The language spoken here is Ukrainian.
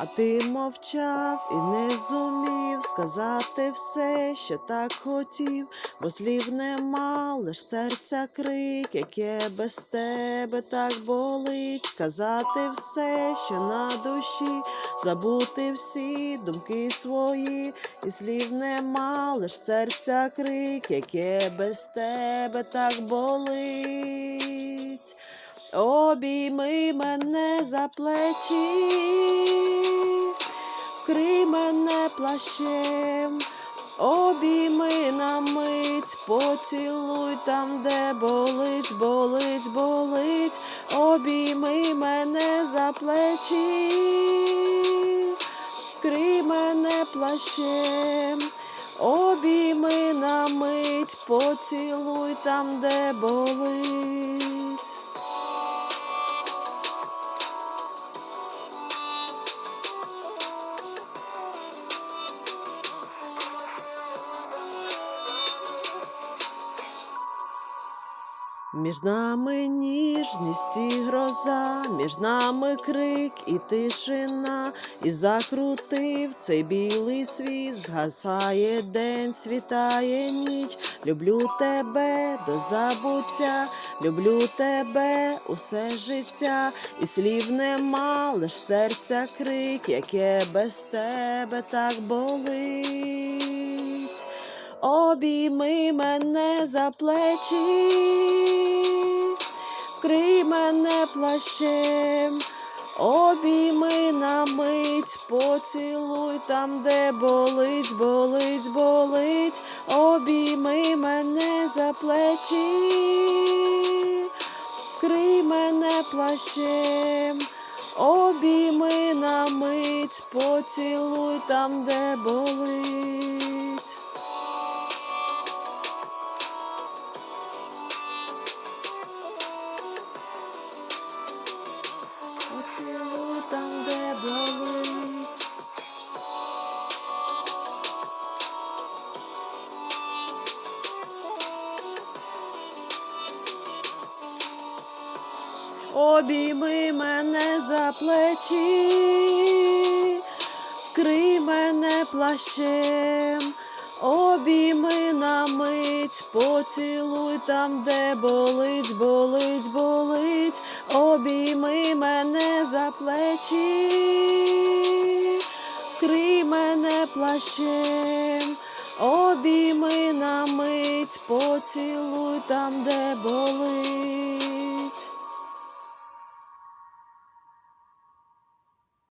А ти мовчав і не зумів сказати все, що так хотів, бо слів нема, лиш серця крик, яке без тебе так болить, сказати все, що на душі, забути всі думки свої, і слів нема, лиш серця крик, яке без тебе так болить. Обійми мене за плечі, вкрий мене плащем, обійми на мить, поцілуй там, де болить, болить, болить, обійми мене за плечі, вкрий мене плащем. Обійми на мить, поцілуй там, де болить. Між нами ніжність і гроза, між нами крик і тишина, і закрутив цей білий світ, згасає день, світає ніч. Люблю тебе до забуття, люблю тебе усе життя, і слів нема, лиш серця крик, яке без тебе так болить. Обійми мене за плечі, вкрий мене плащем, обійми на мить, поцілуй там, де болить, болить, болить, обійми мене за плечі, вкрий мене плащем. Обійми на мить, поцілуй там, де болить. Поцілуй там, де болить. Обійми мене за плечі, вкрий мене плащем, обійми на мить, поцілуй там, де болить, болить, болить, обійми мене за плечі, вкрий мене плащем, обійми на мить, поцілуй там, де болить.